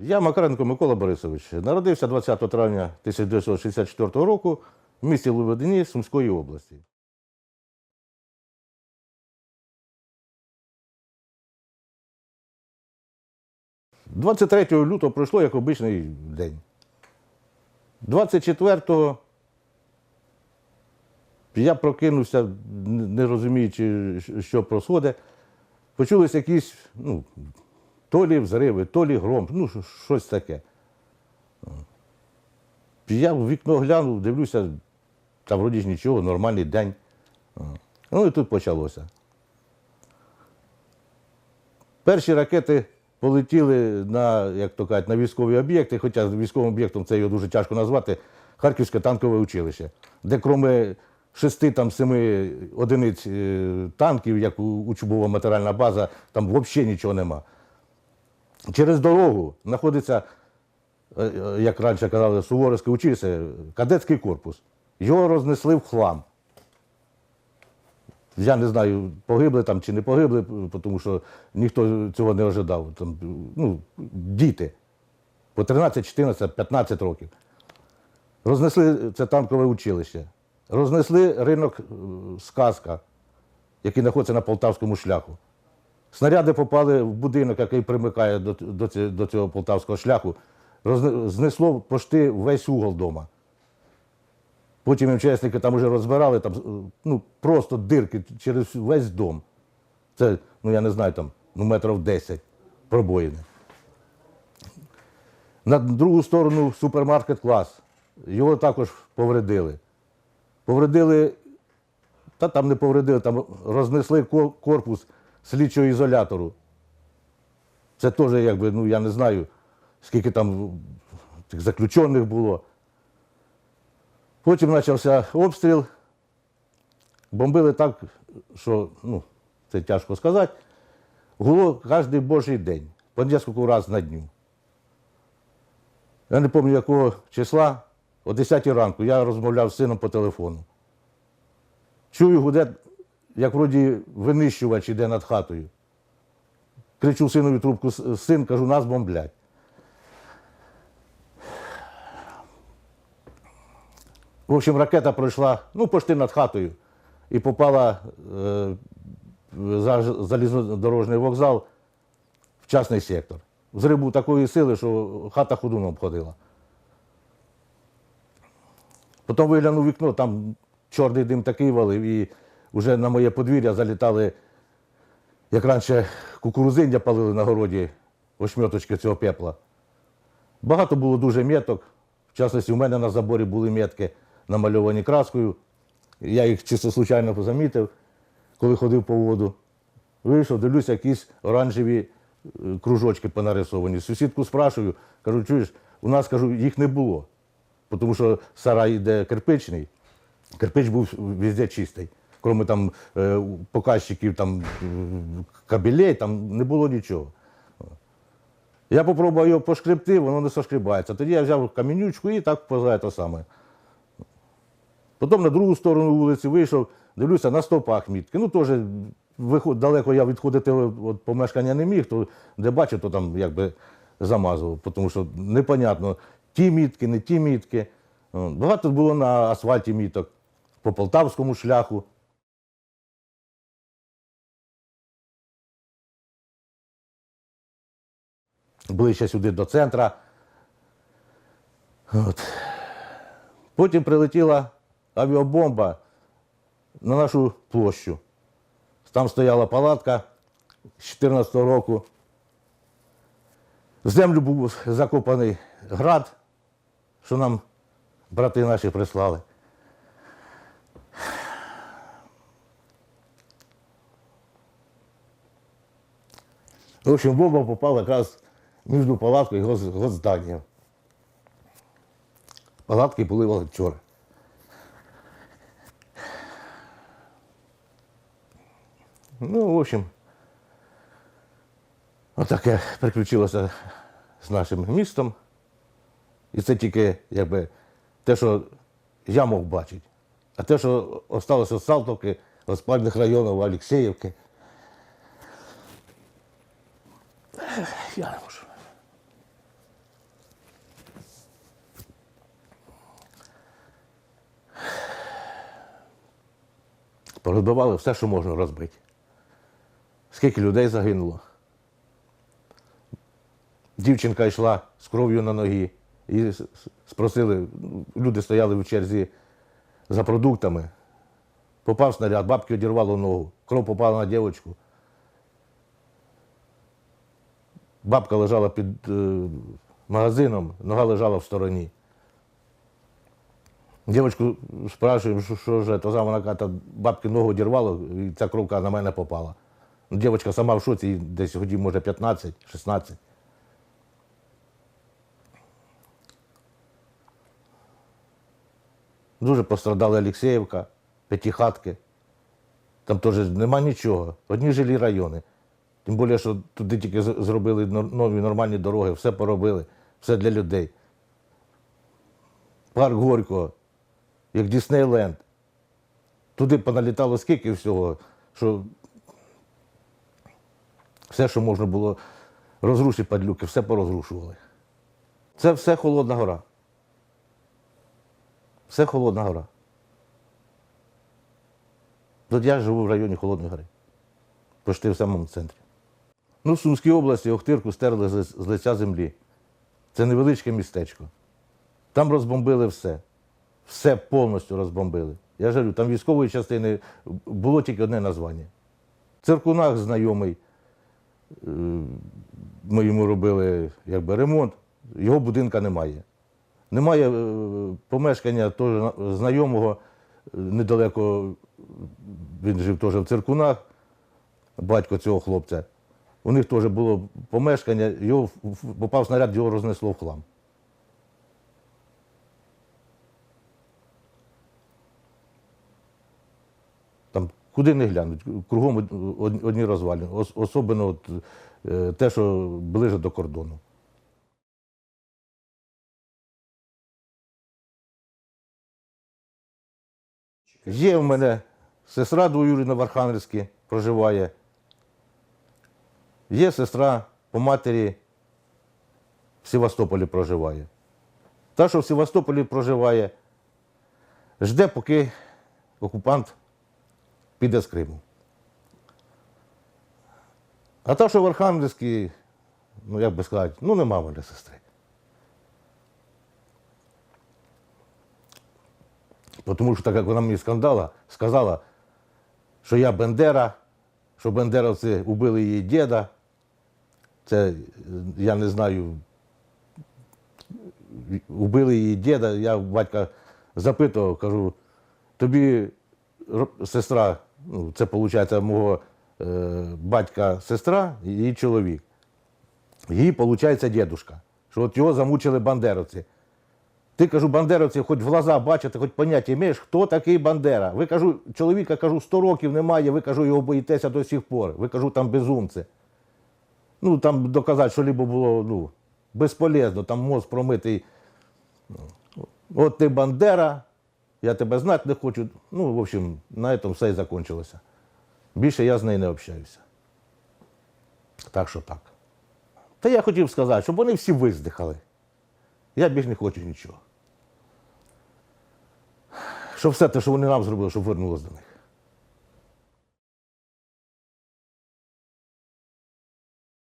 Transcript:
Я Макаренко Микола Борисович. Народився 20 травня 1964 року в місті Леведині Сумської області. – 23 лютого пройшло як обичний день. 24-го я прокинувся, не розуміючи, що происходить. Почулись якісь, ну, то лі взриви, то лі гром, ну, щось таке. Я в вікно глянув, дивлюся, та вроді ж нічого, нормальний день. Ну і тут почалося. Перші ракети полетіли на, як то кажуть, на військові об'єкти, хоча військовим об'єктом це його дуже тяжко назвати, Харківське танкове училище, де крім шести там семи одиниць е, танків, як учбова матеріальна база, там взагалі нічого нема. Через дорогу знаходиться, е, е, як раніше казали, Суворовське училище, кадетський корпус. Його рознесли в хлам. Я не знаю, погибли там чи не погибли, тому що ніхто цього не ожидав. Там, ну, діти по 13, 14, 15 років. Рознесли це танкове училище. Рознесли ринок е, сказка, який знаходиться на полтавському шляху. Снаряди попали в будинок, який примикає до, до, до цього полтавського шляху. Розне- знесло пошти весь угол дома. Потім МЧСники там вже розбирали, там, ну, просто дирки через весь дом. Це, ну я не знаю, там, ну, метрів 10 пробоїни. На другу сторону супермаркет клас. Його також повредили. Повредили, та там не повредили, там рознесли корпус слідчого ізолятору. Це теж, якби, ну я не знаю, скільки там тих заключених було. Потім почався обстріл. Бомбили так, що ну, це тяжко сказати. Гуло кожен божий день, по кілька разів на дню. Я не пам'ятаю, якого числа, о 10 ранку я розмовляв з сином по телефону. Чую, гуде, як вроді винищувач іде над хатою. Кричу синові трубку, син, кажу, нас бомблять. В общем, ракета пройшла, ну, почти над хатою і попала е, за залізнодорожний вокзал в частний сектор. Взрив був такої сили, що хата ходуном обходила. Потім виглянув вікно, там чорний дим такий валив, і вже на моє подвір'я залітали, як раніше кукурузиння палили на городі, ошмьоточки цього пепла. Багато було дуже меток. В частності, у мене на заборі були метки, намальовані краскою. Я їх чисто случайно замітив, коли ходив по воду. Вийшов, дивлюся, якісь оранжеві е, кружочки понарисовані. Сусідку спрашую, кажу, чуєш, у нас кажу, їх не було. Тому що сарай йде кирпичний, кирпич був везде чистий. Крім там е, показчиків, там е, кабелей, там не було нічого. Я спробував його пошкребти, воно не сошкрібається. Тоді я взяв камінючку і так поза те саме. Потім на другу сторону вулиці вийшов, дивлюся, на стовпах мітки. Ну, теж далеко я відходити від помешкання не міг, то де бачив, то там якби замазував, тому що непонятно, ті мітки, не ті мітки. Багато було на асфальті міток, по полтавському шляху. Ближче сюди до центра. От. Потім прилетіла авіабомба на нашу площу. Там стояла палатка з 14 року. В землю був закопаний град, що нам брати наші прислали. В общем, бомба попала якраз між палаткою і гос- госзданням. Палатки були волонтери. Ну, в общем, отаке приключилося з нашим містом. І це тільки якби те, що я мог бачити. А те, що залишилося з Салтовки, з спальних районів Олексіївки, я Розбивали все, що можна розбити. Скільки людей загинуло. Дівчинка йшла з кров'ю на ногі. І спросили, люди стояли в черзі за продуктами. Попав снаряд, бабки одірвало ногу, кров попала на дівчинку. Бабка лежала під е, магазином, нога лежала в стороні. Дівчинку спрашуємо, що, що ж, то вона каже, бабки ногу одірвало, і ця кровка на мене попала. Ну, Дівчинка сама в шоці, десь годів, може, 15-16. Дуже пострадала Олексіївка, П'ятихатки. Там теж нема нічого. Одні жилі райони. Тим більше, що туди тільки зробили нові нормальні дороги, все поробили, все для людей. Парк Горького, як Діснейленд. Туди поналітало скільки всього, що все, що можна було розрушити падлюки, все порозрушували. Це все Холодна гора. Все Холодна гора. От я живу в районі Холодної гори. Почти в самому центрі. Ну, в Сумській області Охтирку стерли з лиця землі. Це невеличке містечко. Там розбомбили все. Все повністю розбомбили. Я ж говорю, там військової частини було тільки одне названня. Циркунах знайомий. е, Ми йому робили якби, ремонт, його будинка немає. Немає е, помешкання теж знайомого недалеко, він жив теж в циркунах, батько цього хлопця. У них теж було помешкання, його попав снаряд, його рознесло в хлам. Там куди не глянуть, кругом од- од- одні розвалини, особливо от, е, те, що ближе до кордону. Є в мене сестра двоюрідна в Архангельській проживає. Є сестра по матері в Севастополі проживає. Та, що в Севастополі проживає, жде, поки окупант піде з Криму. А та, що в Архангельській, ну як би сказати, ну нема мене сестри. Тому що так як вона мені скандала, сказала, що я Бендера, що бендеровці убили її діда. Це я не знаю. Убили її діда. Я батька запитував, кажу, тобі сестра, це виходить мого е, батька сестра і її чоловік. Їй, виходить, дідушка. Що от його замучили бандеровці. Ти кажу, бандеровці, хоч в глаза бачите, хоч поняття маєш, хто такий Бандера. Ви кажу, чоловіка кажу, 100 років немає, ви кажу, його боїтеся до сих пор. Ви кажу, там безумці. Ну, там доказати, що либо було ну, безполезно, там мозк промитий. От ти Бандера, я тебе знати не хочу. Ну, в общем, на цьому все і закінчилося. Більше я з нею не общаюся. Так що так. Та я хотів сказати, щоб вони всі виздихали. Я більше не хочу нічого. Щоб все те, що вони нам зробили, щоб вернулося до них.